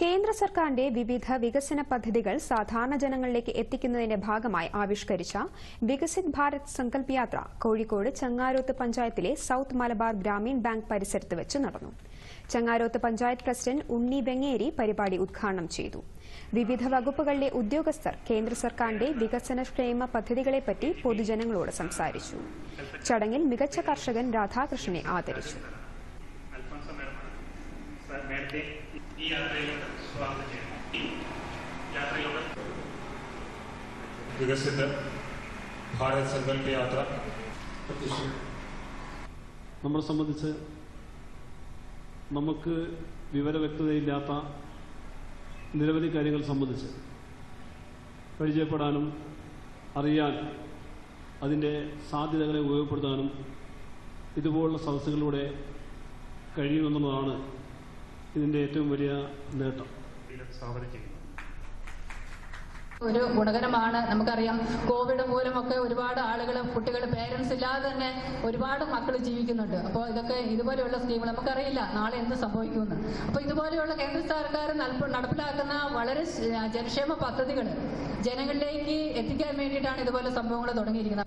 കേന്ദ്ര സർക്കാരിന്റെ വിവിധ വികസന പദ്ധതികൾ സാധാരണ ജനങ്ങളിലേക്ക് എത്തിക്കുന്നതിന്റെ ഭാഗമായി ആവിഷ്കരിച്ച വികസിത് ഭാരത് സങ്കല്പ് യാത്ര കോഴിക്കോട് ചങ്ങാരോത്ത് പഞ്ചായത്തിലെ സൌത്ത് മലബാർ ഗ്രാമീൺ ബാങ്ക് പരിസരത്ത് വെച്ച് നടന്നു. ചങ്ങാരോത്ത് പഞ്ചായത്ത് പ്രസിഡന്റ് ഉണ്ണി വെങ്ങേരി പരിപാടി ഉദ്ഘാടനം ചെയ്തു. വിവിധ വകുപ്പുകളിലെ ഉദ്യോഗസ്ഥർ കേന്ദ്ര സർക്കാരിന്റെ വികസനക്ഷേമ പദ്ധതികളെപ്പറ്റി പൊതുജനങ്ങളോട് സംസാരിച്ചു. ചടങ്ങിൽ മികച്ച കർഷകൻ രാധാകൃഷ്ണനെ ആദരിച്ചു. നേരത്തെ ഈ യാത്രയിലോട്ട് സ്വാഗതം ചെയ്യുന്നു. യാത്രയിലൂടെ വികസിത ഭാരത് സങ്കല്പ യാത്ര നമ്മളെ സംബന്ധിച്ച് നമുക്ക് വിവരവ്യക്തതയില്ലാത്ത നിരവധി കാര്യങ്ങൾ സംബന്ധിച്ച് പരിചയപ്പെടാനും അറിയാൻ അതിന്റെ സാധ്യതകളെ ഉപയോഗപ്പെടുത്താനും ഇതുപോലുള്ള സദസ്സുകളിലൂടെ കഴിയുമെന്നുള്ളതാണ് ഇതിന്റെ ഏറ്റവും വലിയ നേട്ടം. ഒരു ഗുണകരമാണ് നമുക്കറിയാം. കോവിഡ് മൂലമൊക്കെ ഒരുപാട് ആളുകൾ കുട്ടികൾ പേരൻസ് ഇല്ലാതെ തന്നെ ഒരുപാട് മക്കൾ ജീവിക്കുന്നുണ്ട്. അപ്പോൾ ഇതൊക്കെ ഇതുപോലെയുള്ള സ്കീമുകൾ നമുക്കറിയില്ല നാളെ എന്ത് സംഭവിക്കുമെന്ന്. അപ്പോൾ ഇതുപോലെയുള്ള കേന്ദ്ര സർക്കാർ നടപ്പിലാക്കുന്ന വളരെ ജനക്ഷേമ പദ്ധതികൾ ജനങ്ങളിലേക്ക് എത്തിക്കാൻ വേണ്ടിയിട്ടാണ് ഇതുപോലെ സംഭവങ്ങൾ തുടങ്ങിയിരിക്കുന്നത്.